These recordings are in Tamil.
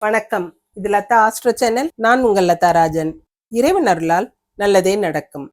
வணக்கம். இது லதா ஆஸ்ட்ரோ சேனல். நான் உங்கள் லதா ராஜன். இறைவன் அருளால் நல்லதே நடக்கும்.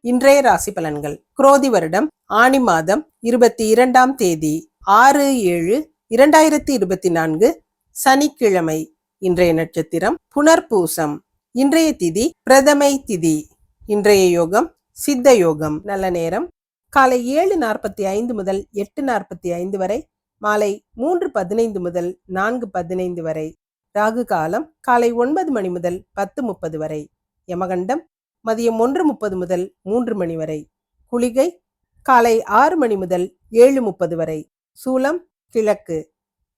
இன்றைய ராசி பலன்கள். குரோதி வருடம் ஆணி மாதம் இருபத்தி இரண்டாம் தேதி ஆறு ஏழு இரண்டாயிரத்தி இருபத்தி நான்கு சனிக்கிழமை. இன்றைய நட்சத்திரம் புனர்பூசம். இன்றைய திதி பிரதமை திதி. இன்றைய யோகம் சித்த யோகம். நல்ல நேரம். காலை ஏழு நாற்பத்தி ஐந்து முதல் எட்டு நாற்பத்தி ஐந்து வரை மாலை மூன்று பதினைந்து முதல் நான்கு பதினைந்து வரை. ராகு காலம் காலை ஒன்பது மணி முதல் பத்து முப்பது வரை. யமகண்டம் மதியம் ஒன்று முப்பது முதல் மூன்று மணி வரை. குளிகை காலை ஆறு மணி முதல் ஏழு முப்பது வரை. சூலம் கிழக்கு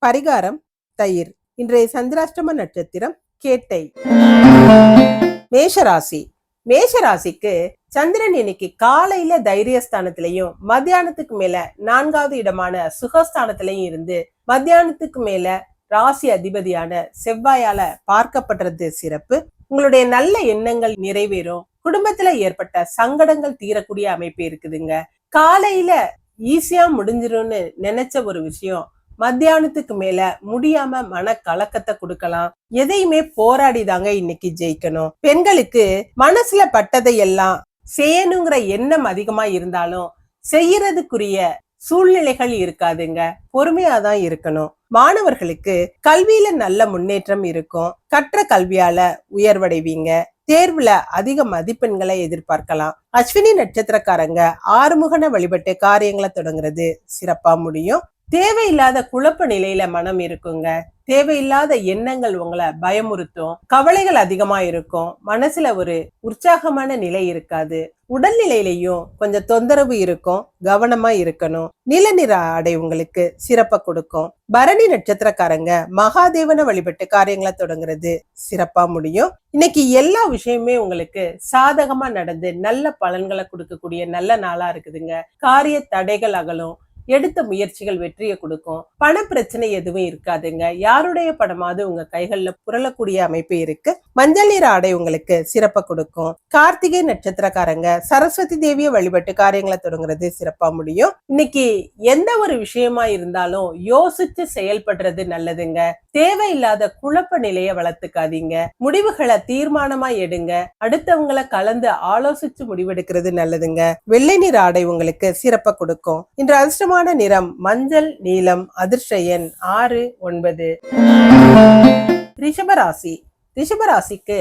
பரிகாரம் தயிர் இன்றைய சந்திராஷ்டம நட்சத்திரம் கேட்டை. மேஷராசி மேஷராசிக்கு சந்திரன் இன்னைக்கு காலையில தைரியஸ்தானத்திலையும் மத்தியானத்துக்கு மேல நான்காவது இடமான சுகஸ்தானத்திலையும் இருந்து மத்தியானத்துக்கு மேல ராசி அதிபதியான செவ்வாயால பார்க்கப்படுறது சிறப்பு. உங்களுடைய நல்ல எண்ணங்கள் நிறைவேறும். குடும்பத்துல ஏற்பட்ட சங்கடங்கள் தீரக்கூடிய அமைப்பு இருக்குதுங்க. காலையில ஈஸியா முடிஞ்சிரும்னு நினைச்ச ஒரு விஷயம் மத்தியானத்துக்கு மேல முடியாம மன கலக்கத்தை கொடுக்கலாம். எதையுமே போராடி தாங்க இன்னைக்கு ஜெயிக்கணும். பெண்களுக்கு மனசுல பட்டதை எல்லாம் செய்யணுங்கிற எண்ணம் அதிகமா இருந்தாலும் செய்யறதுக்குரிய சூழ்நிலைகள் இருக்காதுங்க. பொறுமையா தான் இருக்கணும். மாணவர்களுக்கு கல்வியில நல்ல முன்னேற்றம் இருக்கும். கற்ற கல்வியால உயர்வடைவீங்க. தேர்வுல அதிக மதிப்பெண்களை எதிர்பார்க்கலாம். அஸ்வினி நட்சத்திரக்காரங்க ஆறுமுகன வழிபட்டு காரியங்களை தொடங்குறது சிறப்பா முடியும். தேவையில்லாத குழப்ப நிலையில மனம் இருக்குங்க. தேவையில்லாத எண்ணங்கள் உங்களை பயமுறுத்தும். கவலைகள் அதிகமா இருக்கும். மனசுல ஒரு உற்சாகமான நிலை இருக்காது. உடல்நிலையிலையும் கொஞ்சம் தொந்தரவு இருக்கும். கவனமா இருக்கணும். நில நிற ஆடை உங்களுக்கு சிறப்ப கொடுக்கும். பரணி நட்சத்திரக்காரங்க மகாதேவனை வழிபட்டு காரியங்களை தொடங்குறது சிறப்பா முடியும். இன்னைக்கு எல்லா விஷயமே உங்களுக்கு சாதகமா நடந்து நல்ல பலன்களை கொடுக்கக்கூடிய நல்ல நாளா இருக்குதுங்க. காரிய தடைகள் அகலும். எடுத்த முயற்சிகள் வெற்றியை கொடுக்கும். பண பிரச்சனை எதுவும் இருக்காதுங்க. யாருடைய படமாவது உங்க கைகள்ல புரளக்கூடிய அமைப்பு இருக்கு. மஞ்சள் நீர் ஆடை உங்களுக்கு சிறப்பை கொடுக்கும். கார்த்திகை நட்சத்திரக்காரங்க சரஸ்வதி தேவியை வழிபட்டு காரியங்களை தொடங்குறது சிறப்பா முடியும். இன்னைக்கு எந்த ஒரு விஷயமா இருந்தாலும் யோசிச்சு செயல்படுறது நல்லதுங்க. தேவையில்லாத குழப்ப நிலையை வளர்த்துக்காதீங்க. முடிவுகளை தீர்மானமா எடுங்க. அடுத்தவங்களை கலந்து ஆலோசிச்சு முடிவெடுக்கிறது நல்லதுங்க. வெள்ளை நிற ஆடை உங்களுக்கு சிறப்பை கொடுக்கும். இன்று அதிர்ஷ்டமான நிறம் மஞ்சள் நீலம் அதிர்ஷ்டயன் ஆறு ஒன்பது. ரிஷபராசி ரிஷபராசிக்கு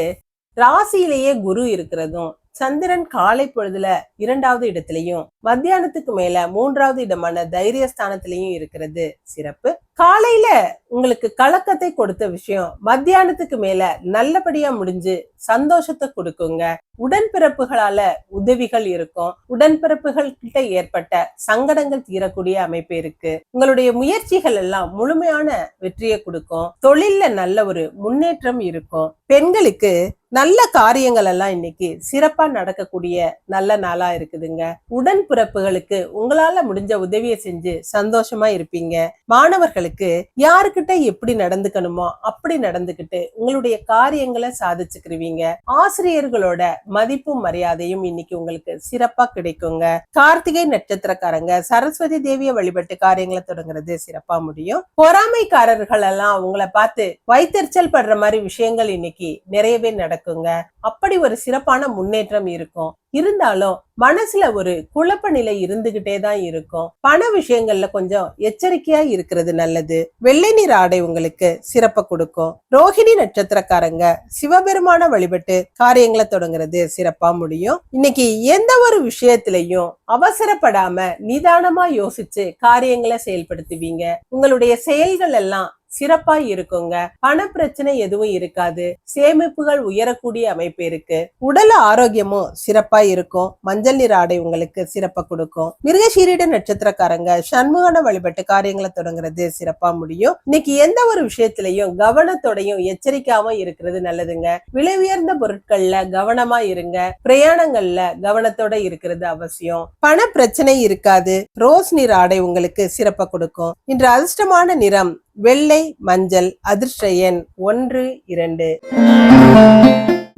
ராசியிலேயே குரு இருக்கிறதும் சந்திரன் காலை பொழுதுல இரண்டாவது இடத்திலையும் மத்தியானத்துக்கு மேல மூன்றாவது இடமான தைரியஸ்தானத்திலையும் இருக்கிறது. சிறப்பு. காலையில உங்களுக்கு கலக்கத்தை கொடுத்த விஷயம் மத்தியானத்துக்கு மேல நல்லபடியா முடிஞ்சு சந்தோஷத்தை கொடுக்குங்க. உடன்பிறப்புகளால உதவிகள் இருக்கும். உடன்பிறப்புகள் கிட்ட ஏற்பட்ட சங்கடங்கள் தீரக்கூடிய அமைப்பு இருக்கு. உங்களுடைய முயற்சிகள் எல்லாம் முழுமையான வெற்றியை கொடுக்கும். தொழில்ல நல்ல ஒரு முன்னேற்றம் இருக்கும். பெண்களுக்கு நல்ல காரியங்கள் எல்லாம் இன்னைக்கு சிறப்பா நடக்கக்கூடிய நல்ல நாளா இருக்குதுங்க. உடன்பிறப்புகளுக்கு உங்களால முடிஞ்ச உதவியை செஞ்சு சந்தோஷமா இருப்பீங்க. மாணவர்களுக்கு யாருக்கிட்ட எப்படி நடந்துக்கணுமோ அப்படி நடந்துக்கிட்டு உங்களுடைய காரியங்களை சாதிச்சுக்கிருவீங்க. ஆசிரியர்களோட மதிப்பும் மரியாதையும் இன்னைக்கு உங்களுக்கு சிறப்பா கிடைக்குங்க. கார்த்திகை நட்சத்திரக்காரங்க சரஸ்வதி தேவியை வழிபட்டு காரியங்களை தொடங்குறது சிறப்பா முடியும். பொறாமைக்காரர்கள் எல்லாம் உங்களை பார்த்து வைத்தறிச்சல் படுற மாதிரி விஷயங்கள் இன்னைக்கு நிறையவே நடக்குங்க. அப்படி ஒரு சிறப்பான முன்னேற்றம் இருக்கும். இருந்தாலும் மனசுல ஒரு குழப்ப நிலை இருந்துகிட்டே தான் இருக்கும். பண விஷயங்கள்ல கொஞ்சம் எச்சரிக்கையா இருக்கிறது நல்லது. வெள்ளை நீர் ஆடை உங்களுக்கு சிறப்ப கொடுக்கும். ரோஹிணி நட்சத்திரக்காரங்க சிவபெருமான வழிபட்டு காரியங்களை தொடங்குறது சிறப்பா முடியும். இன்னைக்கு எந்த ஒரு விஷயத்திலையும் அவசரப்படாம நிதானமா யோசிச்சு காரியங்களை செயல்படுத்துவீங்க. உங்களுடைய செயல்கள் எல்லாம் சிறப்பா இருக்குங்க. பண பிரச்சனை எதுவும் இருக்காது. சேமிப்புகள் உயரக்கூடிய அமைப்பு இருக்கு. உடல் ஆரோக்கியமும் சிறப்பா இருக்கும். மஞ்சள் நிற ஆடை உங்களுக்கு சிறப்பா கொடுக்கும். மிருகசீரிட நட்சத்திரக்காரங்க சண்முகன வழிபட்டு காரியங்களை தொடங்குறது சிறப்பா முடியும். இன்னைக்கு எந்த ஒரு விஷயத்திலையும் கவனத்தோடையும் எச்சரிக்கையாவும் இருக்கிறது நல்லதுங்க. விலை உயர்ந்த பொருட்கள்ல கவனமா இருங்க. பிரயாணங்கள்ல கவனத்தோட இருக்கிறது அவசியம். பண பிரச்சனை இருக்காது. ரோஸ் நிற ஆடை உங்களுக்கு சிறப்பா கொடுக்கும். இன்று அதிர்ஷ்டமான நிறம் வெள்ளை மஞ்சள் அதிர்ஷ்ட எண் ஒன்று இரண்டு.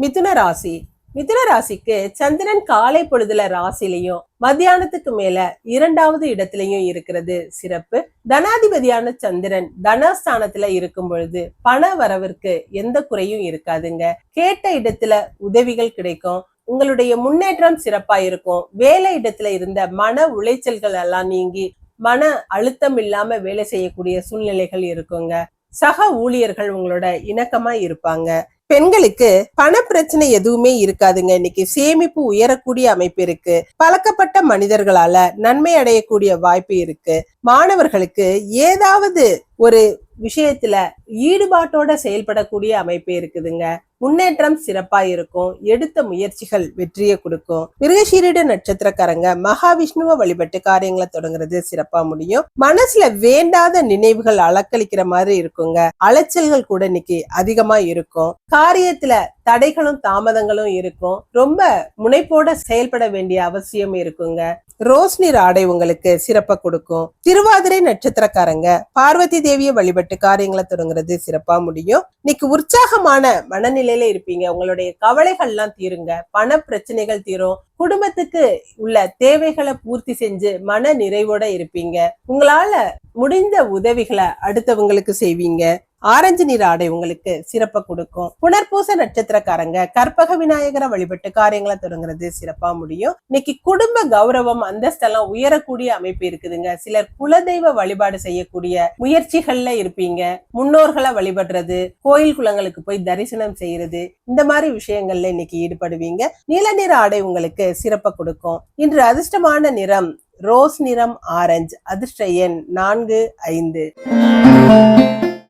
மிதுன ராசி. மிதுன ராசிக்கு சந்திரன் காலை பொழுதுல ராசிலையும் மத்தியானத்துக்கு மேல இரண்டாவது இடத்திலையும் இருக்கிறது சிறப்பு. தனாதிபதியான சந்திரன் தனஸ்தானத்துல இருக்கும் பொழுது பண வரவிற்கு எந்த குறையும் இருக்காதுங்க. கேட்ட இடத்துல உதவிகள் கிடைக்கும். உங்களுடைய முன்னேற்றம் சிறப்பா இருக்கும். வேலை இடத்துல இருந்த மன உளைச்சல்கள் எல்லாம் நீங்கி மன அழுத்தம் இல்லாம வேலை செய்யக்கூடிய சூழ்நிலைகள் இருக்குங்க. சக ஊழியர்கள் உங்களோட இணக்கமா இருப்பாங்க. பெண்களுக்கு பண பிரச்சனை எதுவுமே இருக்காதுங்க. இன்னைக்கு சேமிப்பு உயரக்கூடிய அமைப்பு இருக்கு. பழக்கப்பட்ட மனிதர்களால நன்மை அடையக்கூடிய வாய்ப்பு இருக்கு. மாணவர்களுக்கு ஏதாவது ஒரு விஷயத்துல ஈடுபாட்டோட செயல்படக்கூடிய அமைப்பு இருக்குதுங்க. முன்னேற்றம் சிறப்பா இருக்கும். எடுத்த முயற்சிகள் வெற்றியை கொடுக்கும். மிருகசீரிட நட்சத்திரக்காரங்க மகாவிஷ்ணுவை வழிபட்டு காரியங்களை தொடங்குறது சிறப்பா முடியும். மனசுல வேண்டாத நினைவுகள் அலக்களிக்கிற மாதிரி இருக்குங்க. அலைச்சல்கள் கூட இன்னைக்கு அதிகமா இருக்கும். காரியத்துல தடைகளும் தாமதங்களும் இருக்கும். ரொம்ப முனைப்போட செயல்பட வேண்டிய அவசியம் இருக்குங்க. ரோஸ் நீர் ஆடை உங்களுக்கு சிறப்பா கொடுக்கும். திருவாதிரை நட்சத்திரக்காரங்க பார்வதி தேவியை வழிபட்டு காரியங்களை தொடங்குறது சிறப்பா முடியும். இன்னைக்கு உற்சாகமான மனநிலையில இருப்பீங்க. உங்களுடைய கவலைகள்லாம் தீருங்க. பண பிரச்சனைகள் தீரும். குடும்பத்துக்கு உள்ள தேவைகளை பூர்த்தி செஞ்சு மன நிறைவோட இருப்பீங்க. உங்களால முடிந்த உதவிகளை அடுத்தவங்களுக்கு செய்வீங்க. ஆரஞ்சு நிற ஆடை உங்களுக்கு சிறப்பை கொடுக்கும். புனர்பூச நட்சத்திரக்காரங்க கற்பக விநாயகரை வழிபட்டு காரியங்களை தொடங்குறது சிறப்பா முடியும். இன்னைக்கு குடும்ப கௌரவம் அந்தஸ்தெல்லாம் உயரக்கூடிய அமைப்பு இருக்குதுங்க. சிலர் குலதெய்வ வழிபாடு செய்யக்கூடிய முயற்சிகள்ல இருப்பீங்க. முன்னோர்களை வழிபடுறது கோயில் குளங்களுக்கு போய் தரிசனம் செய்யறது இந்த மாதிரி விஷயங்கள்ல இன்னைக்கு ஈடுபடுவீங்க. நீல நிற ஆடை உங்களுக்கு சிறப்பை கொடுக்கும். இன்று அதிர்ஷ்டமான நிறம் ரோஸ் நிறம் ஆரஞ்சு. அதிர்ஷ்ட எண் நான்கு ஐந்து.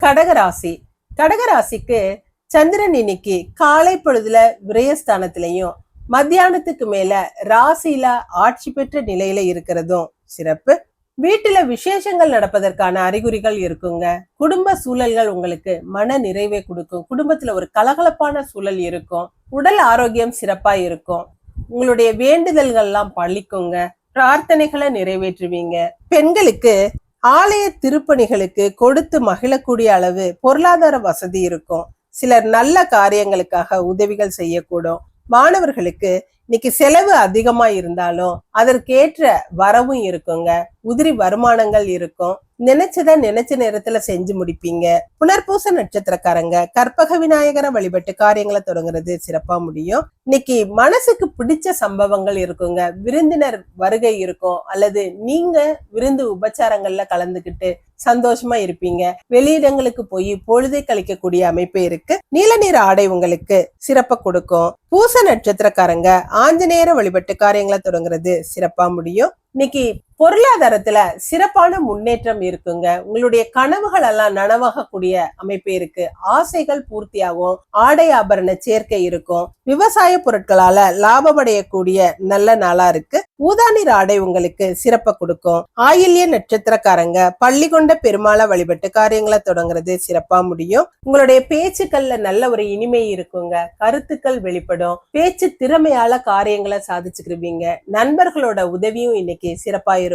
கடகராசி. கடகராசிக்கு சந்திரன் இன்னைக்கு காலை பொழுதுல விரயஸ்தானத்திலையும் மத்தியானத்துக்கு மேல ராசியில ஆட்சி பெற்ற நிலையில இருக்கிறதும் சிறப்பு. வீட்டுல விசேஷங்கள் நடப்பதற்கான அறிகுறிகள் இருக்குங்க. குடும்ப சூழல்கள் உங்களுக்கு மன நிறைவை கொடுக்கும். குடும்பத்துல ஒரு கலகலப்பான சூழல் இருக்கும். உடல் ஆரோக்கியம் சிறப்பா இருக்கும். உங்களுடைய வேண்டுதல்கள்லாம் பழிக்குங்க. பிரார்த்தனைகளை நிறைவேற்றுவீங்க. பெண்களுக்கு ஆலய திருப்பணிகளுக்கு கொடுத்து மகிழக்கூடிய அளவு பொருளாதார வசதி இருக்கும். சிலர் நல்ல காரியங்களுக்காக உதவிகள் செய்யக்கூடும். மாணவர்களுக்கு இன்னைக்கு செலவு அதிகமா இருந்தாலும் அதற்கேற்ற வரவும் இருக்குங்க. உதிரி வருமானங்கள் இருக்கும். நினைச்சதை நினைச்ச நேரத்துல செஞ்சு முடிப்பீங்க. புனர்பூச நட்சத்திரக்காரங்க கற்பக விநாயகரை வழிபட்டு காரியங்களை தொடங்குறது சிறப்பா முடியும். இன்னைக்கு மனசுக்கு பிடிச்ச சம்பவங்கள் இருக்குங்க. விருந்தினர் வருகை இருக்கும். அல்லது நீங்க விருந்து உபச்சாரங்கள்ல கலந்துகிட்டு சந்தோஷமா இருப்பீங்க. வெளியிடங்களுக்கு போய் பொழுதை கழிக்கக்கூடிய அமைப்பு இருக்கு. நீல நிற ஆடை உங்களுக்கு சிறப்ப கொடுக்கும். பூச நட்சத்திரக்காரங்க ஆஞ்சநேயரை வழிபட்டு காரியங்களை தொடங்குறது சிறப்பா முடியும். இன்னைக்கு பொருளாதாரத்துல சிறப்பான முன்னேற்றம் இருக்குங்க. உங்களுடைய கனவுகள் எல்லாம் நனவாகக்கூடிய அமைப்பு இருக்கு. ஆசைகள் பூர்த்தியாகும். ஆடை ஆபரண சேர்க்கை இருக்கும். விவசாய பொருட்களால லாபம் அடையக்கூடிய நல்ல நாளா இருக்கு. ஊதாநீர் ஆடை உங்களுக்கு சிறப்பை கொடுக்கும். ஆயில்ய நட்சத்திரக்காரங்க பள்ளி கொண்ட பெருமாளை வழிபட்டு காரியங்களை தொடங்குறது சிறப்பா முடியும். உங்களுடைய பேச்சுக்கள்ல நல்ல ஒரு இனிமை இருக்குங்க. கருத்துக்கள் வெளிப்படும். பேச்சு திறமையால காரியங்களை சாதிச்சுக்கிருவீங்க. நண்பர்களோட உதவியும் இன்னைக்கு சிறப்பா இருக்கும்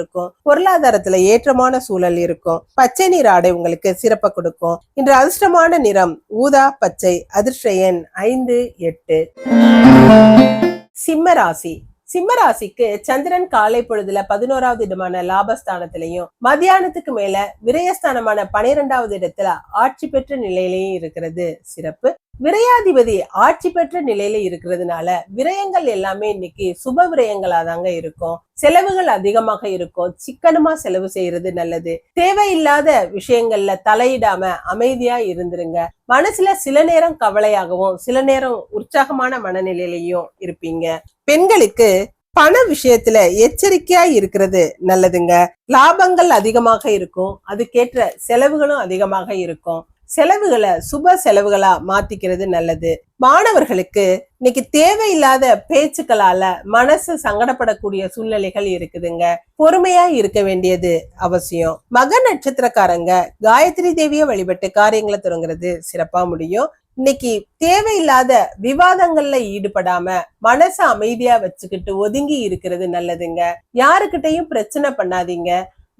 பொருளாதாரத்துல ஏற்றமான சூழல் இருக்கும். பச்சை நீர் ஆடை உங்களுக்கு சிறப்பை கொடுக்கும். இன்று அதிர்ஷ்டமான நிறம் ஊதா பச்சை அதிர்ஷ்ட எண் ஐந்து எட்டு. சிம்ம ராசி. சிம்ம ராசிக்கு சந்திரன் காலை பொழுதுல பதினோராவது இடமான லாபஸ்தானத்திலையும் மத்தியானத்துக்கு மேல விரயஸ்தானமான பனிரெண்டாவது இடத்துல ஆட்சி பெற்ற நிலையிலையும் இருக்கிறது. சிறப்பு. விரையாதிபதி ஆட்சி பெற்ற நிலையில இருக்கிறதுனால விரயங்கள் எல்லாமே இன்னைக்கு சுப விரயங்களா தாங்க இருக்கும். செலவுகள் அதிகமாக இருக்கும். சிக்கனமா செலவு செய்யறது நல்லது. தேவையில்லாத விஷயங்கள்ல தலையிடாம அமைதியா இருந்துருங்க. மனசுல சில நேரம் கவலையாகவும் சில நேரம் உற்சாகமான மனநிலையிலையும் இருப்பீங்க. பெண்களுக்கு பண விஷயத்துல எச்சரிக்கையா இருக்கிறது நல்லதுங்க. லாபங்கள் அதிகமாக இருக்கும். அதுக்கேற்ற செலவுகளும் அதிகமாக இருக்கும். செலவுகளை சுப செலவுகளா மாத்திக்கிறது நல்லது. மாணவர்களுக்கு இன்னைக்கு தேவையில்லாத பேச்சுக்களால மனசு சங்கடப்படக்கூடிய சூழ்நிலைகள் இருக்குதுங்க. பொறுமையா இருக்க வேண்டியது அவசியம். மக நட்சத்திரக்காரங்க காயத்ரி தேவியை வழிபட்டு காரியங்களை தொடங்குறது சிறப்பா முடியும். இன்னைக்கு தேவையில்லாத விவாதங்கள்ல ஈடுபடாம மனச அமைதியா வச்சுக்கிட்டு ஒதுங்கி இருக்கிறது நல்லதுங்க. யாருக்கிட்டையும் பிரச்சனை பண்ணாதீங்க.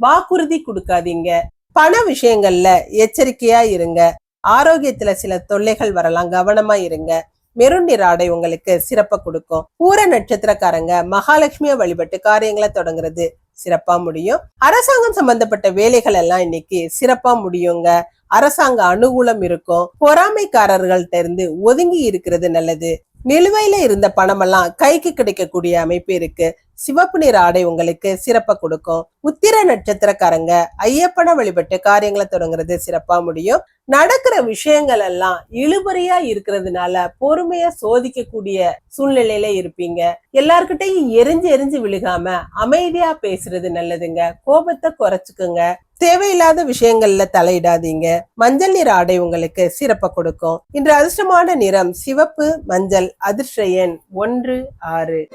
வாக்குறுதி கொடுக்காதீங்க. பண விஷயங்கள்ல எச்சரிக்கையா இருங்க. ஆரோக்கியத்துல சில தொல்லைகள் வரலாம். கவனமா இருங்க. மெருன் நிற ஆடை உங்களுக்கு சிறப்பை கொடுக்கும். பூர நட்சத்திரக்காரங்க மகாலட்சுமியை வழிபட்டு காரியங்களை தொடங்குறது சிறப்பா முடியும். அரசாங்கம் சம்பந்தப்பட்ட வேலைகள் எல்லாம் இன்னைக்கு சிறப்பா முடியுங்க. அரசாங்க அனுகூலம் இருக்கும். பொறாமைக்காரர்கள்ட்ட இருந்து ஒதுங்கி இருக்கிறது நல்லது. நிலுவையில இருந்த பணமெல்லாம் கைக்கு கிடைக்கக்கூடிய அமைப்பு இருக்கு. சிவப்பு நிற ஆடை உங்களுக்கு சிறப்பை கொடுக்கும். உத்திர நட்சத்திரக்காரங்க ஐயப்பனை வழிபட்டு காரியங்களை தொடங்குறது சிறப்பா முடியும். நடக்கிற விஷயங்கள் எல்லாம் இழுபறியா இருக்கிறதுனால பொறுமையா சோதிக்கக்கூடிய சூழ்நிலையில இருப்பீங்க. எல்லார்கிட்டையும் எரிஞ்சு எரிஞ்சு விழுகாம அமைதியா பேசுறது நல்லதுங்க. கோபத்தை குறைச்சுக்குங்க. தேவையில்லாத விஷயங்கள்ல தலையிடாதீங்க. மஞ்சள் நிற ஆடை உங்களுக்கு சிறப்பை கொடுக்கும். இன்று அதிர்ஷ்டமான நிறம் சிவப்பு மஞ்சள் அதிர்ஷ்ட எண் ஒன்று ஆறு.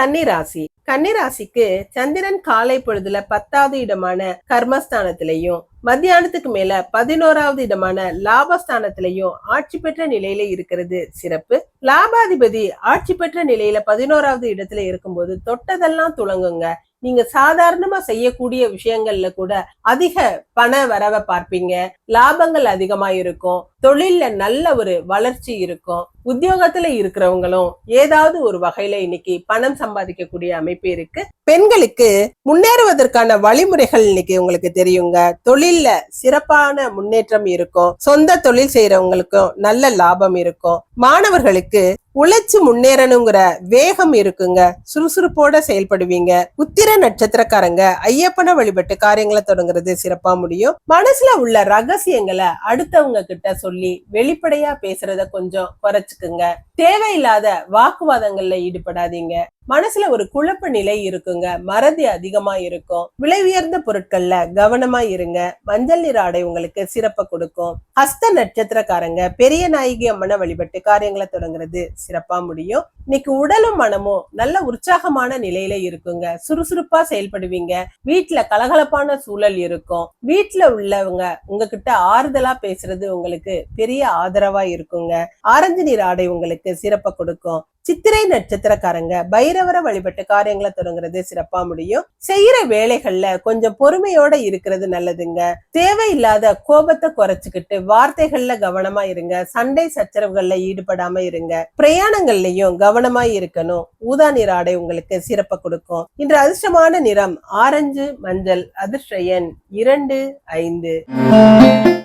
கன்னிராசி. கன்னிராசிக்கு சந்திரன் காலை பொழுதுல பத்தாவது இடமான கர்மஸ்தானத்திலையும் மத்தியானத்துக்கு மேல பதினோராவது இடமான லாபஸ்தானத்திலையும் ஆட்சி பெற்ற நிலையில இருக்கிறது சிறப்பு. லாபாதிபதி ஆட்சி பெற்ற நிலையில பதினோராவது இடத்துல இருக்கும்போது தொட்டதெல்லாம் துளங்குங்க. நீங்க சாதாரணமா செய்யக்கூடிய விஷயங்கள்ல கூட அதிக பண வரவை பார்ப்பீங்க. லாபங்கள் அதிகமா இருக்கும் தொழில்ல நல்ல ஒரு வளர்ச்சி இருக்கும். உத்தியோகத்துல இருக்கிறவங்களும் ஏதாவது ஒரு வகையில இன்னைக்கு பணம் சம்பாதிக்கக்கூடிய அமைப்பு இருக்கு. பெண்களுக்கு முன்னேறுவதற்கான வழிமுறைகள் இன்னைக்கு உங்களுக்கு தெரியுங்க. தொழில்ல சிறப்பான முன்னேற்றம் இருக்கும். சொந்த தொழில் செய்யறவங்களுக்கும் நல்ல லாபம் இருக்கும். மாணவர்களுக்கு உழைச்சு முன்னேறணுங்கிற வேகம் இருக்குங்க. சுறுசுறுப்போட செயல்படுவீங்க. உத்திர நட்சத்திரக்காரங்க ஐயப்பனை வழிபட்டு காரியங்களை தொடங்குறது சிறப்பா முடியும். மனசுல உள்ள ரகசியங்களை அடுத்தவங்க கிட்ட சொல்லி வெளிப்படையா பேசுறத கொஞ்சம் குறைச்சுக்குங்க. தேவையில்லாத வாக்குவாதங்கள்ல ஈடுபடாதீங்க. மனசுல ஒரு குழப்ப நிலை இருக்குங்க. மறதி அதிகமா இருக்கும். விலை உயர்ந்த பொருட்கள்ல கவனமா இருங்க. மஞ்சள் நிற ஆடை உங்களுக்கு சிறப்பை கொடுக்கும். ஹஸ்த நட்சத்திரக்காரங்க பெரிய நாயகி அம்மனை வழிபட்டு காரியங்களை தொடங்குறது சிறப்பா முடியும். இன்னைக்கு உடலும் மனமும் நல்ல உற்சாகமான நிலையில இருக்குங்க. சுறுசுறுப்பா செயல்படுவீங்க. வீட்டுல கலகலப்பான சூழல் இருக்கும். வீட்டுல உள்ளவங்க உங்ககிட்ட ஆறுதலா பேசுறது உங்களுக்கு பெரிய ஆதரவா இருக்குங்க. ஆரஞ்சு நீர் ஆடை உங்களுக்கு உங்களுக்கு சிறப்பை கொடுக்கும். சித்திரை நட்சத்திரக்காரங்க பைரவரை வழிபட்டு காரியங்களை தொடங்குறது சிறப்பா முடியும். செய்யற வேலைகள்ல கொஞ்சம் பொறுமையோட இருக்கிறது நல்லதுங்க. தேவையில்லாத கோபத்தை குறைச்சுக்கிட்டு வார்த்தைகள்ல கவனமா இருங்க. சண்டை சச்சரவுகள்ல ஈடுபடாம இருங்க. பிரயாணங்கள்லயும் கவனமா இருக்கணும். ஊதா நிற ஆடை உங்களுக்கு சிறப்பை கொடுக்கும். இன்று அதிர்ஷ்டமான நிறம் ஆரஞ்சு மஞ்சள் அதிர்ஷ்ட எண் இரண்டு ஐந்து.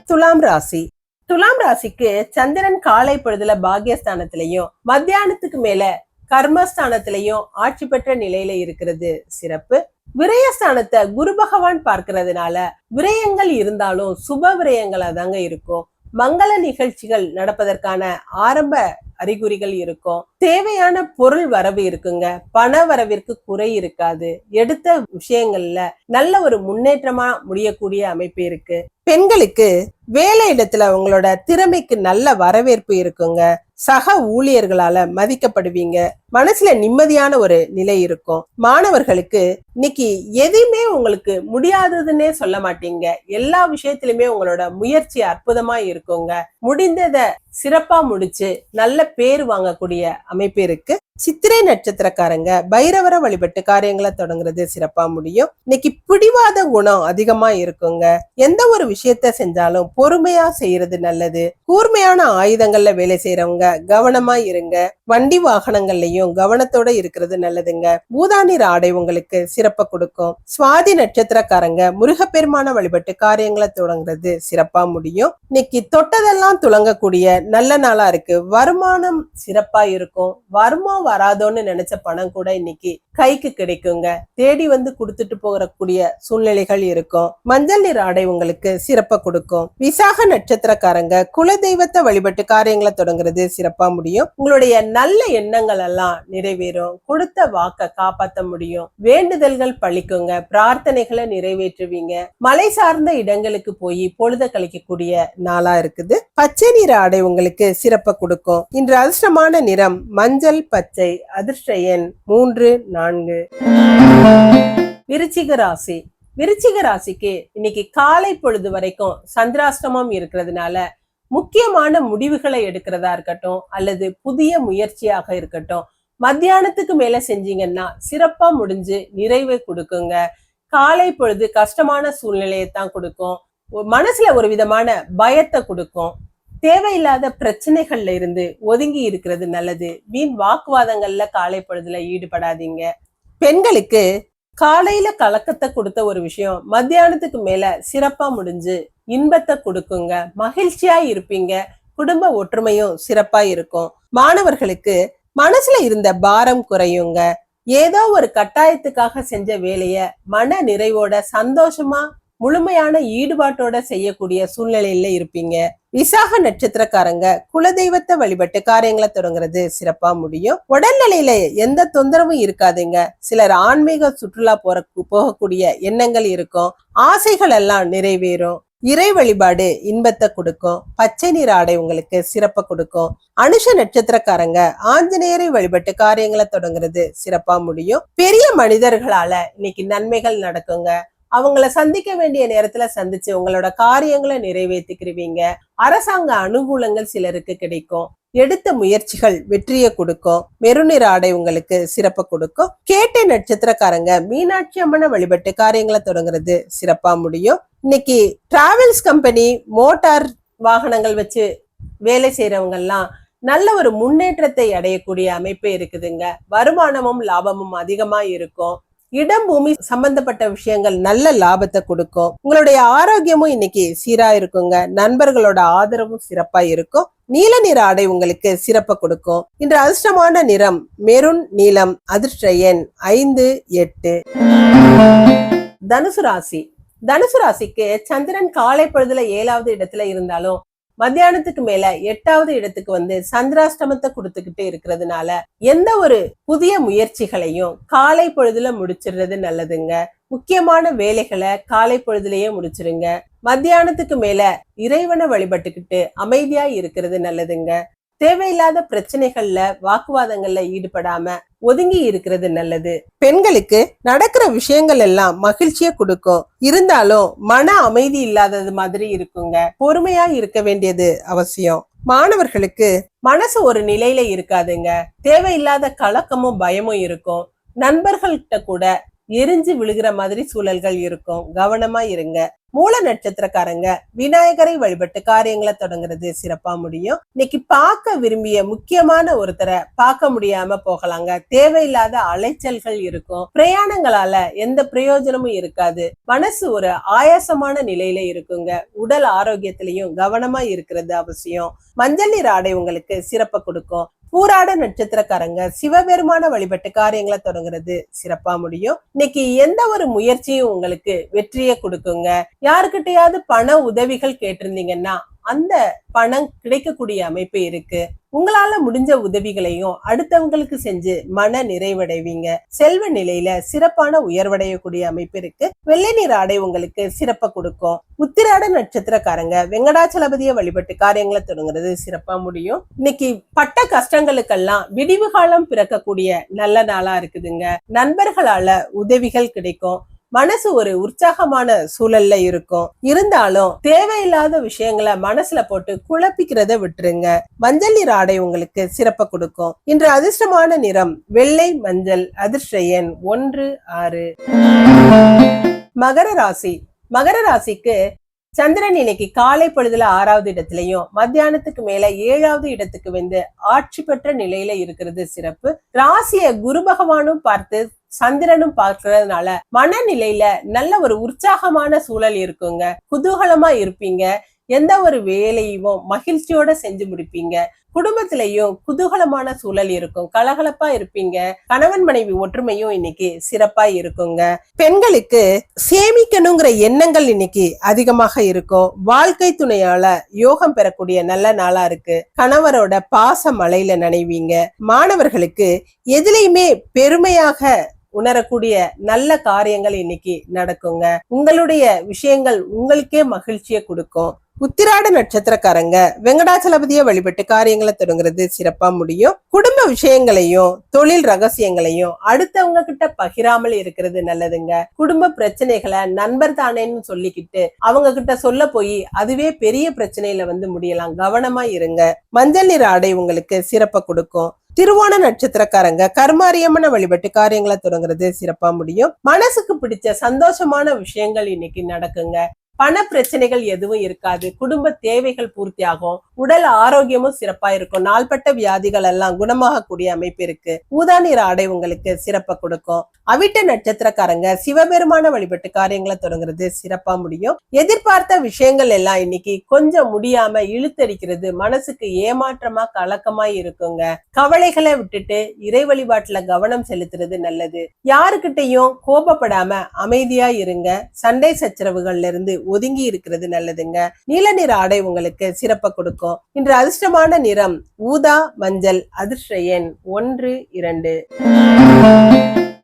துலாம் ராசி. துலாம் ராசிக்கு சந்திரன் காலை பொழுதுல பாக்யஸ்தானத்திலையும் மத்தியானத்துக்கு மேல கர்மஸ்தானத்திலையும் ஆட்சி பெற்ற நிலையில இருக்கிறது சிறப்பு. விரயஸ்தானத்தை குரு பகவான் பார்க்கறதுனால விரயங்கள் இருந்தாலும் சுப விரயங்களா தாங்க இருக்கும். மங்கள நிகழ்ச்சிகள் நடப்பதற்கான ஆரம்ப அறிகுறிகள் இருக்கும். தேவையான பொருள் வரவு இருக்குங்க. பண வரவிற்கு குறை இருக்காது. எடுத்த விஷயங்கள்ல நல்ல ஒரு முன்னேற்றமா முடியக்கூடிய அமைப்பு இருக்கு. பெண்களுக்கு வேலை இடத்துல உங்களோட திறமைக்கு நல்ல வரவேற்பு இருக்குங்க. சக ஊழியர்களால மதிக்கப்படுவீங்க. மனசுல நிம்மதியான ஒரு நிலை இருக்கும். மாணவர்களுக்கு இன்னைக்கு எதையுமே உங்களுக்கு முடியாததுன்னே சொல்ல மாட்டீங்க. எல்லா விஷயத்திலுமே உங்களோட முயற்சி அற்புதமா இருக்குங்க. முடிந்ததை சிறப்பா முடிச்சு நல்ல பேர் வாங்கக்கூடிய அமைப்பு இருக்கு. சித்திரை நட்சத்திரக்காரங்க பைரவரை வழிபட்டு காரியங்களை தொடங்குறது சிறப்பா முடியும். இன்னைக்கு பிடிவாத குணம் அதிகமா இருக்குங்க. எந்த ஒரு விஷயத்த செஞ்சாலும் பொறுமையா செய்யறது நல்லது. கூர்மையான ஆயுதங்கள்ல வேலை செய்யறவங்க கவனமா இருங்க. வண்டி வாகனங்கள்லயும் கவனத்தோட இருக்கிறது நல்லதுங்க. பூதானிர் ஆடை உங்களுக்கு சிறப்பை கொடுக்கும். சுவாதி நட்சத்திரக்காரங்க முருகப்பெருமான வழிபட்டு காரியங்களை தொடங்குறது சிறப்பா முடியும். இன்னைக்கு தொட்டதெல்லாம் துளங்கக்கூடிய நல்ல நாளா இருக்கு. வருமானம் சிறப்பா இருக்கும். வருமா வராதோன்னு நினைச்ச பணம் கூட இன்னைக்கு கைக்கு கிடைக்குங்க. தேடி வந்து கொடுத்துட்டு போகக்கூடிய சூழ்நிலைகள் இருக்கும். மஞ்சள் நிற ஆடை உங்களுக்கு சிறப்பை கொடுக்கும். விசாக நட்சத்திரக்காரங்க குல தெய்வத்தை வழிபட்டு காரியங்களை தொடங்குறது சிறப்பா முடியும். உங்களுடைய நல்ல எண்ணங்கள் எல்லாம் நிறைவேறும். கொடுத்த வாக்க காப்பாத்த முடியும். வேண்டுதல்கள் பழிக்குங்க. பிரார்த்தனைகளை நிறைவேற்றுவீங்க. மலை சார்ந்த இடங்களுக்கு போய் பொழுத கழிக்கக்கூடிய நாளா இருக்குது. பச்சை நிற ஆடை உங்களுக்கு சிறப்பை கொடுக்கும். இன்று அதிர்ஷ்டமான நிறம் மஞ்சள் பச்சை அதிர்ஷ்ட எண் மூன்று நான்கு. விருச்சிக ராசி. விருச்சிக ராசிக்கு இன்னைக்கு காலை பொழுது வரைக்கும் சந்திராஷ்டமம் இருக்கிறதுனால முக்கியமான முடிவுகளை எடுக்கிறதா இருக்கட்டும் அல்லது புதிய முயற்சியாக இருக்கட்டும் மத்தியானத்துக்கு மேல செஞ்சீங்கன்னா சிறப்பா முடிஞ்சு நிறைவை கொடுக்குங்க. காலை பொழுது கஷ்டமான சூழ்நிலையை தான் கொடுக்கும் மனசுல ஒரு விதமான பயத்தை கொடுக்கும். தேவையில்லாத பிரச்சனைகள்ல இருந்து ஒதுங்கி இருக்கிறது நல்லது. வீண் வாக்குவாதங்கள்ல காலை பொழுதுல ஈடுபடாதீங்க. பெண்களுக்கு காலையில கலக்கத்தை கொடுத்த ஒரு விஷயம் மத்தியானத்துக்கு மேல சிறப்பா முடிஞ்சு இன்பத்தை கொடுக்குங்க. மகிழ்ச்சியா இருப்பீங்க. குடும்ப ஒற்றுமையும் சிறப்பா இருக்கும். மாணவர்களுக்கு மனசுல இருந்த பாரம் குறையுங்க. ஏதோ ஒரு கட்டாயத்துக்காக செஞ்ச வேலைய மன நிறைவோட சந்தோஷமா முழுமையான ஈடுபாட்டோட செய்யக்கூடிய சூழ்நிலையில இருப்பீங்க. விசாக நட்சத்திரக்காரங்க குலதெய்வத்தை வழிபட்டு காரியங்களை தொடங்குறது சிறப்பா முடியும். உடல்நிலையில எந்த தொந்தரவும் இருக்காதுங்க. சிலர் ஆன்மீக சுற்றுலா போற போகக்கூடிய எண்ணங்கள் இருக்கும். ஆசைகள் எல்லாம் நிறைவேறும். இறை வழிபாடு இன்பத்தை கொடுக்கும். பச்சை நீர் ஆடை உங்களுக்கு சிறப்பை கொடுக்கும். அனுஷ நட்சத்திரக்காரங்க ஆஞ்சநேயரை வழிபட்டு காரியங்களை தொடங்குறது சிறப்பா முடியும். பெரிய மனிதர்களால இன்னைக்கு நன்மைகள் நடக்குங்க. அவங்கள சந்திக்க வேண்டிய நேரத்துல சந்திச்சு உங்களோட காரியங்களை நிறைவேற்றிக்கிருவீங்க அரசாங்க அனுகூலங்கள் சிலருக்கு கிடைக்கும். எடுத்த முயற்சிகள் வெற்றியை கொடுக்கும். மெருநிற ஆடை உங்களுக்கு சிறப்பை கொடுக்கும். கேட்டை நட்சத்திரக்காரங்க மீனாட்சி அம்மனை வழிபட்டு காரியங்களை தொடங்குறது சிறப்பா முடியும். இன்னைக்கு டிராவல்ஸ் கம்பெனி மோட்டார் வாகனங்கள் வச்சு வேலை செய்யறவங்கெல்லாம் நல்ல ஒரு முன்னேற்றத்தை அடையக்கூடிய அமைப்பு இருக்குதுங்க. வருமானமும் லாபமும் அதிகமா இருக்கும். இடம் பூமி சம்பந்தப்பட்ட விஷயங்கள் நல்ல லாபத்தை கொடுக்கும். உங்களுடைய ஆரோக்கியமும் இன்னைக்கு சீரா இருக்குங்க. நண்பர்களோட ஆதரவும் சிறப்பா இருக்கும். நீல நிற ஆடை உங்களுக்கு சிறப்பை கொடுக்கும். இன்று அதிர்ஷ்டமான நிறம் மெருண் நீலம் அதிர்ஷ்ட எண் ஐந்து எட்டு. தனுசு ராசி. தனுசு ராசிக்கு சந்திரன் காலை பொழுதுல ஏழாவது இடத்துல இருந்தாலும் மத்தியானத்துக்கு மேல எட்டாவது இடத்துக்கு வந்து சந்திராஷ்டமத்தை கொடுத்துக்கிட்டு இருக்கிறதுனால எந்த ஒரு புதிய முயற்சிகளையும் காலை பொழுதுல முடிச்சிடுறது நல்லதுங்க. முக்கியமான வேலைகளை காலை பொழுதுலயே முடிச்சிருங்க. மத்தியானத்துக்கு மேல இறைவனை வழிபட்டுக்கிட்டு அமைதியா இருக்கிறது நல்லதுங்க. தேவையில்லாத பிரச்சனைகள்ல வாக்குவாதங்கள்ல ஈடுபடாம ஒதுங்கி இருக்கிறது நல்லது. பெண்களுக்கு நடக்கிற விஷயங்கள் எல்லாம் மகிழ்ச்சியை கொடுக்கும். இருந்தாலும் மன அமைதி இல்லாதது மாதிரி இருக்குங்க. பொறுமையா இருக்க வேண்டியது அவசியம். மாணவர்களுக்கு மனசு ஒரு நிலையில இருக்காதுங்க. தேவையில்லாத கலக்கமும் பயமும் இருக்கும். நண்பர்கள்கிட்ட கூட எரிஞ்சு விழுகிற மாதிரி சூழல்கள் இருக்கும். கவனமா இருங்க. மூல நட்சத்திரக்காரங்க விநாயகரை வழிபட்டு காரியங்களை தொடங்குறது சிறப்பா முடியும். இன்னைக்கு பார்க்க விரும்பிய முக்கியமான ஒருத்தரை பார்க்க முடியாம போகலாங்க. தேவையில்லாத அலைச்சல்கள் இருக்கும். பிரயாணங்களால எந்த பிரயோஜனமும் இருக்காது. மனசு ஒரு ஆயாசமான நிலையில இருக்குங்க. உடல் ஆரோக்கியத்திலையும் கவனமா இருக்கிறது அவசியம். மஞ்சள் நீர் ஆடை உங்களுக்கு சிறப்பை கொடுக்கும். பூராட நட்சத்திரக்காரங்க சிவபெருமான வழிபட்டு காரியங்களை தொடங்குறது சிறப்பா முடியும். இன்னைக்கு எந்த ஒரு முயற்சியும் உங்களுக்கு வெற்றியை கொடுக்குங்க. யாருக்கிட்டையாவது பண உதவிகள் கேட்டிருந்தீங்கன்னா அந்த பணம் கிடைக்கக்கூடிய அமைப்பு இருக்கு. உங்களால முடிஞ்ச உதவிகளையும் அடுத்தவங்களுக்கு செஞ்சு மன நிறைவடைவீங்க. செல்வ நிலையில சிறப்பான உயர்வடையக்கூடிய அமைப்பு இருக்கு. வெள்ளை நீர் ஆடை உங்களுக்கு சிறப்பை கொடுக்கும். உத்திராட நட்சத்திரக்காரங்க வெங்கடாச்சலபதியை வழிபட்டு காரியங்களை தொடங்குறது சிறப்பா முடியும். இன்னைக்கு பட்ட கஷ்டங்களுக்கெல்லாம் விடிவு காலம் பிறக்கக்கூடிய நல்ல நாளா இருக்குதுங்க. நண்பர்களால உதவிகள் கிடைக்கும். மனசு ஒரு உற்சாகமான சூழல்ல இருக்கும். இருந்தாலும் தேவையில்லாத விஷயங்களை மனசுல போட்டு குழப்பிக்கிறத விட்டுருங்க. மஞ்சள் நீர் ஆடை உங்களுக்கு சிறப்பை கொடுக்கும். இன்று அதிர்ஷ்டமான நிறம் வெள்ளை மஞ்சள் அதிர்ஷ்ட எண் ஒன்று ஆறு. மகர ராசி. மகர ராசிக்கு சந்திரன் இன்னைக்கு காலை பொழுதுல ஆறாவது இடத்துலயும் மத்தியானத்துக்கு மேல ஏழாவது இடத்துக்கு வந்து ஆட்சி பெற்ற நிலையில இருக்கிறது சிறப்பு. ராசிய குரு பகவானும் பார்த்து சந்திரனும் பார்க்கறதுனால மனநிலையில நல்ல ஒரு உற்சாகமான சூழல் இருக்குங்க. குதூகலமா இருப்பீங்க. எந்த ஒரு வேலையும் மகிழ்ச்சியோட செஞ்சு முடிப்பீங்க. குடும்பத்திலையும் குதூகலமான சூழல் இருக்கும். கலகலப்பா இருப்பீங்க. கணவன் மனைவி ஒற்றுமையும் இன்னைக்கு சிறப்பா இருக்குங்க. பெண்களுக்கு சேமிக்கணுங்கிற எண்ணங்கள் இன்னைக்கு அதிகமாக இருக்கும். வாழ்க்கை துணையால யோகம் பெறக்கூடிய நல்ல நாளா இருக்கு. கணவரோட பாச மலையில நனைவீங்க. மாணவர்களுக்கு எதுலையுமே பெருமையாக உணரக்கூடிய நல்ல காரியங்கள் இன்னைக்கு நடக்குங்க. உங்களுடைய விஷயங்கள் உங்களுக்கே மகிழ்ச்சியை கொடுக்கும். உத்திராட நட்சத்திரக்காரங்க வெங்கடாச்சலபதியை வழிபட்டு காரியங்களை தொடங்குறது சிறப்பா முடியும். குடும்ப விஷயங்களையும் தொழில் ரகசியங்களையும் அடுத்தவங்க கிட்ட பகிராமல் இருக்கிறது நல்லதுங்க. குடும்ப பிரச்சனைகளை நண்பர் தானேன்னு சொல்லிக்கிட்டு அவங்க கிட்ட சொல்ல போய் அதுவே பெரிய பிரச்சனையில வந்து முடியலாம். கவனமா இருங்க. மஞ்சள் நிற ஆடை உங்களுக்கு சிறப்பை கொடுக்கும். திருவோண நட்சத்திரக்காரங்க கர்மாரியம்மனை வழிபட்டு காரியங்களை தொடங்குறது சிறப்பா முடியும். மனசுக்கு பிடிச்ச சந்தோஷமான விஷயங்கள் இன்னைக்கு நடக்குங்க. பண பிரச்சனைகள் எதுவும் இருக்காது. குடும்ப தேவைகள் பூர்த்தியாகும். உடல் ஆரோக்கியமும் சிறப்பா இருக்கும். நாள்பட்ட வியாதிகள் எல்லாம் குணமாகக்கூடிய அமைப்பு இருக்கு. ஊதா நிற ஆடை உங்களுக்கு சிறப்பை கொடுக்கும். அவிட்ட நட்சத்திரக்காரங்க சிவபெருமான வழிபட்டு காரியங்களை தொடங்குறது சிறப்பா முடியும். எதிர்பார்த்த விஷயங்கள் எல்லாம் இன்னைக்கு கொஞ்சம் முடியாம இழுத்தடிக்கிறது மனசுக்கு ஏமாற்றமா கலக்கமா இருக்குங்க. கவலைகளை விட்டுட்டு இறை வழிபாட்டுல கவனம் செலுத்துறது நல்லது. யாருக்கிட்டையும் கோபப்படாம அமைதியா இருங்க. சண்டை சச்சரவுகள்ல இருந்து ஒதுங்கி இருக்கிறது நல்லதுங்க. நீல நிற ஆடை உங்களுக்கு சிறப்பை கொடுக்கும். இன்று அதிர்ஷ்டமான நிறம் ஊதா மஞ்சள் அதிர்ஷ்ட எண் ஒன்று இரண்டு.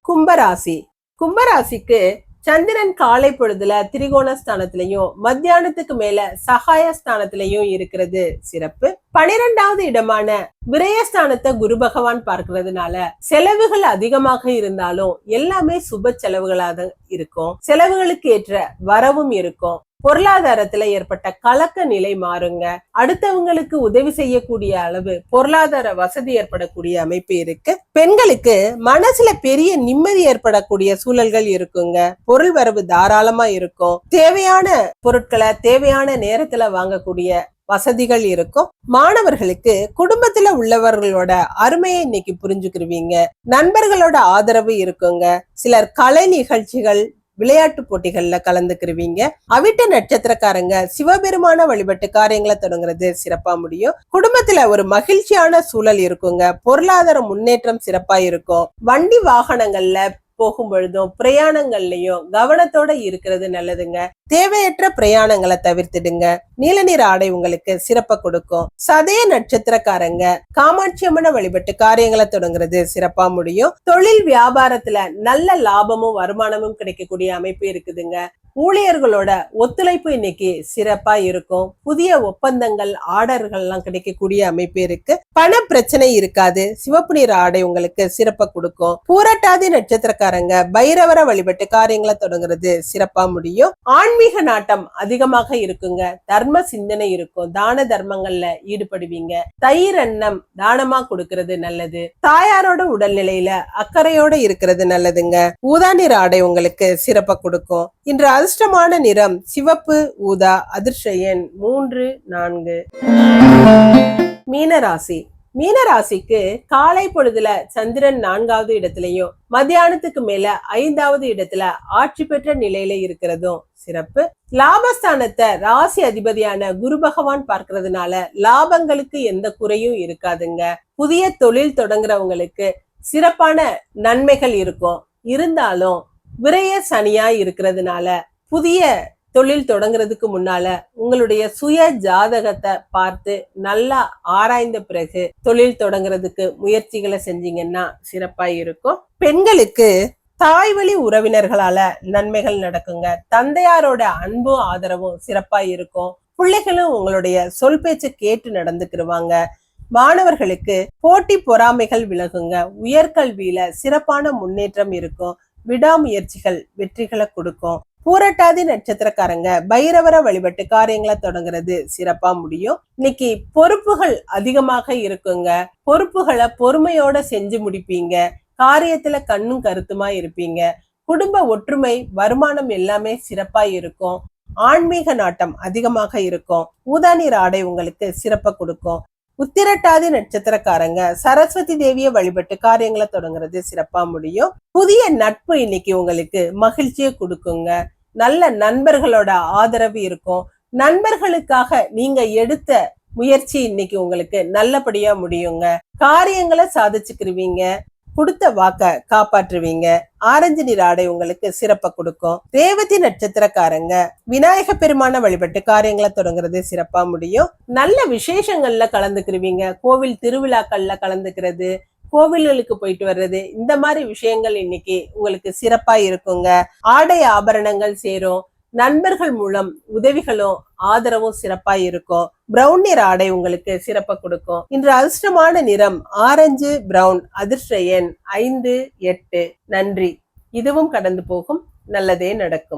கும்பராசி. கும்பராசிக்கு சந்திரன் காலை பொழுதுல திரிகோண ஸ்தானத்திலையும் மத்தியானத்துக்கு மேல சகாய ஸ்தானத்திலையும் இருக்கிறது. சிறப்பு. பனிரெண்டாவது இடமான விரயஸ்தானத்தை குரு பகவான் பார்க்கறதுனால செலவுகள் அதிகமாக இருந்தாலும் எல்லாமே சுப செலவுகளாக இருக்கும். செலவுகளுக்கு ஏற்ற வரவும் இருக்கும். பொருளாதாரத்துல ஏற்பட்ட கலக்க நிலை மாறுங்க. அடுத்தவங்களுக்கு உதவி செய்யக்கூடிய அளவு பொருளாதார வசதி ஏற்படக்கூடிய அமைப்பு இருக்கு. பெண்களுக்கு மனசுல பெரிய நிம்மதி ஏற்படக்கூடிய சூழல்கள் இருக்குங்க. பொருள் வரவு தாராளமா இருக்கும். தேவையான பொருட்களை தேவையான நேரத்துல வாங்கக்கூடிய வசதிகள் இருக்கும். மாணவர்களுக்கு குடும்பத்துல உள்ளவர்களோட அருமையை இன்னைக்கு புரிஞ்சுக்கிருவீங்க. நண்பர்களோட ஆதரவு இருக்குங்க. சிலர் கலை நிகழ்ச்சிகள் விளையாட்டு போட்டிகள்ல கலந்துக்கிருவீங்க. அவிட்ட நட்சத்திரக்காரங்க சிவபெருமான வழிபட்டு காரியங்களை தொடங்குறது சிறப்பா முடியும். குடும்பத்துல ஒரு மகிழ்ச்சியான சூழல் இருக்குங்க. பொருளாதார முன்னேற்றம் சிறப்பா இருக்கும். வண்டி வாகனங்கள்ல போகும் பொழுதும் பிரயாணங்கள்லயும் கவனத்தோட இருக்கிறது நல்லதுங்க. தேவையற்ற பிரயாணங்களை தவிர்த்துடுங்க. நீல நிற ஆடை உங்களுக்கு சிறப்பை கொடுக்கும். சதய நட்சத்திரக்காரங்க காமாட்சி அம்மனை வழிபட்டு காரியங்களை தொடங்குறது சிறப்பா முடியும். தொழில் வியாபாரத்துல நல்ல லாபமும் வருமானமும் கிடைக்கக்கூடிய அமைப்பு இருக்குதுங்க. ஊழியர்களோட ஒத்துழைப்பு இன்னைக்கு சிறப்பா இருக்கும். புதிய ஒப்பந்தங்கள் ஆர்டர்கள் எல்லாம் கிடைக்கக்கூடிய அமைப்பு இருக்கு. பண பிரச்சனை இருக்காது. சிவப்பு நிற ஆடை உங்களுக்கு சிறப்பை கொடுக்கும். பூரட்டாதி நட்சத்திரக்காரங்க பைரவர வழிபட்டு காரியங்களை தொடங்குறது சிறப்பா முடியும். ஆன்மீக நாட்டம் அதிகமாக இருக்குங்க. தர்ம சிந்தனை இருக்கும். தான தர்மங்கள்ல ஈடுபடுவீங்க. தயிர் அன்னம் தானமா கொடுக்கறது நல்லது. தாயாரோட உடல்நிலையில அக்கறையோட இருக்கிறது நல்லதுங்க. ஊதா நிற ஆடை உங்களுக்கு சிறப்பை கொடுக்கும். இன்று அதிர்ஷ்டமான நிறம் சிவப்பு ஊதா அதிர்ஷயன் எண் மூன்று நான்கு. மீனராசி. மீனராசிக்கு காலை பொழுதுல சந்திரன் நான்காவது இடத்துலயும் மத்தியானத்துக்கு மேல ஐந்தாவது இடத்துல ஆட்சி பெற்ற நிலையில இருக்கிறதும் சிறப்பு. லாபஸ்தானத்தை ராசி அதிபதியான குரு பகவான் பார்க்கறதுனால லாபங்களுக்கு எந்த குறையும் இருக்காதுங்க. புதிய தொழில் தொடங்குறவங்களுக்கு சிறப்பான நன்மைகள் இருக்கும். இருந்தாலும் விரைய சனியா இருக்கிறதுனால புதிய தொழில் தொடங்குறதுக்கு முன்னால உங்களுடைய சுய ஜாதகத்தை பார்த்து நல்லா ஆராய்ந்த பிறகு தொழில் தொடங்குறதுக்கு முயற்சிகளை செஞ்சீங்கன்னா சிறப்பா இருக்கும். பெண்களுக்கு தாய் வழி உறவினர்களால நன்மைகள் நடக்குங்க. தந்தையாரோட அன்பும் ஆதரவும் சிறப்பா இருக்கும். பிள்ளைகளும் உங்களுடைய சொல் பேச்சு கேட்டு நடந்துக்கிருவாங்க. மாணவர்களுக்கு போட்டி பொறாமைகள் விலகுங்க. உயர்கல்வியில சிறப்பான முன்னேற்றம் இருக்கும். விடாமுயற்சிகள் வெற்றிகளை கொடுக்கும். பூரட்டாதி நட்சத்திரக்காரங்க பைரவர வழிபட்டு காரியங்களை தொடங்குறது சிறப்பா முடியும். இன்னைக்கு பொறுப்புகள் அதிகமாக இருக்குங்க. பொறுப்புகளை பொறுமையோட செஞ்சு முடிப்பீங்க. காரியத்துல கண்ணும் கருத்துமா இருப்பீங்க. குடும்ப ஒற்றுமை வருமானம் எல்லாமே சிறப்பா இருக்கும். ஆன்மீக நாட்டம் அதிகமாக இருக்கும். ஊதாநீர் ஆடை உங்களுக்கு சிறப்பை கொடுக்கும். உத்திரட்டாதி நட்சத்திரக்காரங்க சரஸ்வதி தேவியை வழிபட்டு காரியங்களை தொடங்குறது சிறப்பா முடியும். புதிய நட்பு இன்னைக்கு உங்களுக்கு மகிழ்ச்சியை கொடுக்குங்க. நல்ல நண்பர்களோட ஆதரவு இருக்கும். நண்பர்களுக்காக நீங்க எடுத்த முயற்சி இன்னைக்கு உங்களுக்கு நல்லபடியா முடியுங்க. காரியங்களை சாதிச்சுக்கிருவீங்க. கொடுத்த வாக்க காப்பாற்றுவீங்க. ஆரஞ்சு நிற ஆடை உங்களுக்கு சிறப்பை கொடுக்கும். ரேவதி நட்சத்திரக்காரங்க விநாயக பெருமான வழிபட்டு காரியங்களை தொடங்குறது சிறப்பா முடியும். நல்ல விசேஷங்கள்ல கலந்துக்கிருவீங்க. கோவில் திருவிழாக்கள்ல கலந்துக்கிறது. கோவில்களுக்கு போயிட்டு வர்றது இந்த மாதிரி விஷயங்கள் இன்னைக்கு உங்களுக்கு சிறப்பா இருக்குங்க. ஆடை ஆபரணங்கள் சேரும் நண்பர்கள் மூலம் உதவிகளும் ஆதரவும் சிறப்பா இருக்கும். பிரவுன் நிற ஆடை உங்களுக்கு சிறப்பை கொடுக்கும். இன்று அதிர்ஷ்டமான நிறம் ஆரஞ்சு பிரவுன் அதிர்ஷ்ட எண் ஐந்து எட்டு. நன்றி. இதுவும் கடந்து போகும். நல்லதே நடக்கும்.